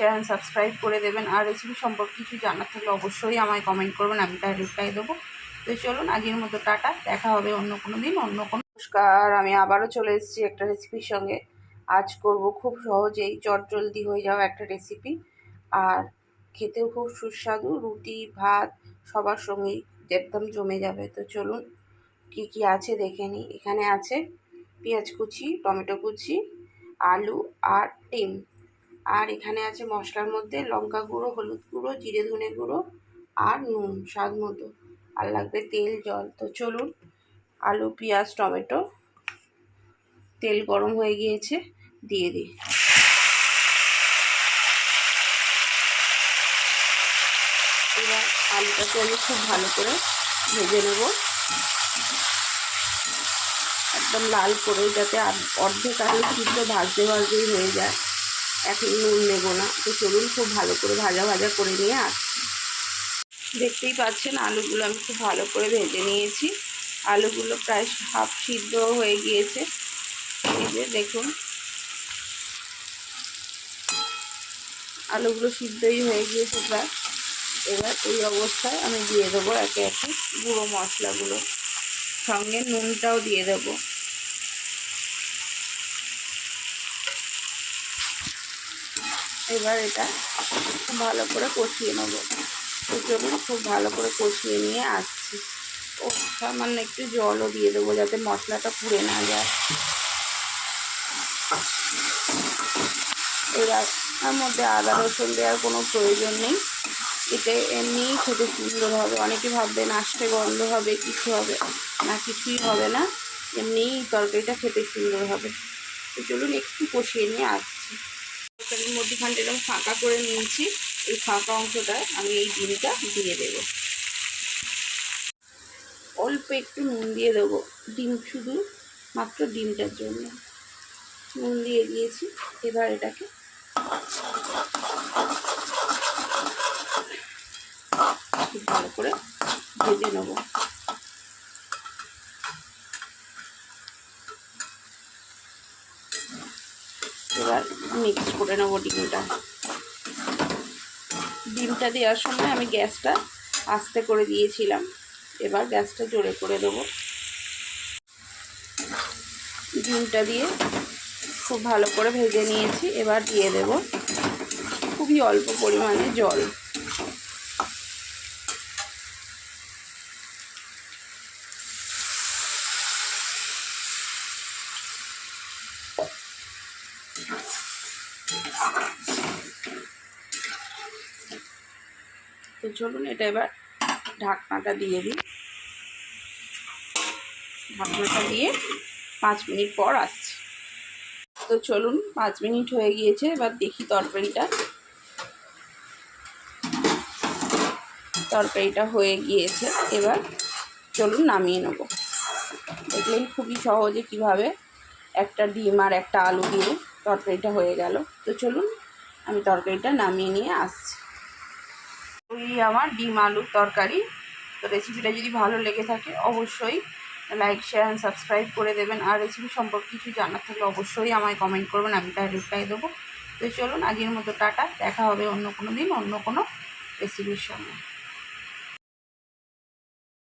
Channel subscribe করে দেবেন। আর recipe সম্পর্কে কিছু জানার থাকলে অবশ্যই আমায় কমেন্ট করবেন, আমি তার রিপ্লাই দেবো। তো চলুন আজকের মতো টাটা। দেখা হবে অন্য কোনো দিন, অন্য কোনো নমস্কার, আমি আবারও চলে এসেছি একটা রেসিপির সঙ্গে। আজ করব খুব সহজেই জলদি হয়ে যাওয়া একটা রেসিপি আর খেতেও খুব সুস্বাদু, রুটি, ভাত, সবার সঙ্গেই একদম জমে যাবে। তো চলুন, কি কি আছে দেখে নিই। এখানে আছে পেঁয়াজ কুচি, টমেটো কুচি, আলু আর ডিম। আর এখানে আছে মশলার মধ্যে লঙ্কা গুঁড়ো, হলুদ গুঁড়ো, জিরে ধনে গুঁড়ো আর নুন, স্বাদ মতো। আর লাগবে তেল, জল। তো চলুন, আলু, পেঁয়াজ, টমেটো, তেল গরম হয়ে গিয়েছে, দিয়ে দিই। এবার আলুটাকে আমি খুব ভালো করে ভেজে নেব। একদম লাল করে যাতে অর্ধেক আলু সিদ্ধ ভাজতে ভাজতেই হয়ে যায়। এখন নুন নেব না। তো চলুন খুব ভালো করে ভাজা ভাজা করে নিয়ে আসছি দেখতেই পাচ্ছেন আলুগুলো আমি খুব ভালো করে ভেজে নিয়েছি। আলুগুলো প্রায় হাফ সিদ্ধ হয়ে গিয়েছে। যে দেখুন। আলুগুলো সিদ্ধই হয়ে গিয়েছে প্রায়। এবার এই অবস্থায় আমি দিয়ে দেবো একে একে গুঁড়ো মশলাগুলো। সঙ্গে নুনটাও দিয়ে দেবো। এবার এটা ভালো করে কষিয়ে নেব। চলুন খুব ভালো করে কষিয়ে নিয়ে আসছি। ও সামান্য একটু জলও দিয়ে দেবো যাতে মশলাটা পুড়ে না যায়। এবার তার মধ্যে আদা, রসুন দেওয়ার কোনো প্রয়োজন নেই। এতে এমনিই খেতে সুন্দর হবে। অনেকে ভাববেন আসতে গন্ধ হবে, কিছু হবে না, কিছুই হবে না। এমনিই তরকারিটা খেতে সুন্দর হবে। তো চলুন একটু কষিয়ে নিয়ে আসছি। তরকারির মধ্যেখানটা এরকম ফাঁকা করে নিয়েছি। এই ফাঁকা অংশটায় আমি এই ডিমটা দিয়ে দেব। অল্প একটু নুন দিয়ে দেবো। ডিম শুধু মাত্র ডিমটার জন্য। নুন দিয়ে দিয়েছি। এবার এটাকে খুব ভালো করে ভেজে নেব। এবার মিক্স করে নেব ডিমটা। ডিমটা দেওয়ার সময় আমি গ্যাসটা আস্তে করে দিয়েছিলাম। এবার গ্যাসটা জোরে করে দেবো। ডিমটা দিয়ে খুব ভালো করে ভেজে নিয়েছি। এবার দিয়ে দেব খুবই অল্প পরিমাণে জল। তো চলুন এটা এবার ঢাকনাটা দিয়ে দিই। ঢাকনাটা দিয়ে পাঁচ মিনিট পর আসছি। তো চলুন, পাঁচ মিনিট হয়ে গিয়েছে, এবার দেখি তরকারিটা। তরকারিটা হয়ে গিয়েছে, এবার চলুন নামিয়ে নেব। দেখলেন খুবই সহজে কীভাবে একটা ডিম আর একটা আলু দিয়ে তরকারিটা হয়ে গেল। তো চলুন, আমি তরকারিটা নামিয়ে নিয়ে আসছি। ওই আমার ডিম আলুর তরকারি। তো রেসিপিটা যদি ভালো লেগে থাকে, অবশ্যই লাইক শেয়ার অ্যান্ড সাবস্ক্রাইব করে দেবেন। আর রেসিপি সম্পর্কে কিছু জানার থাকলে অবশ্যই আমায় কমেন্ট করবেন, আমি তার রিপ্লাই দেবো। তো চলুন আজকের মতো টাটা। দেখা হবে অন্য কোনো দিন, অন্য কোনো রেসিপির সঙ্গে।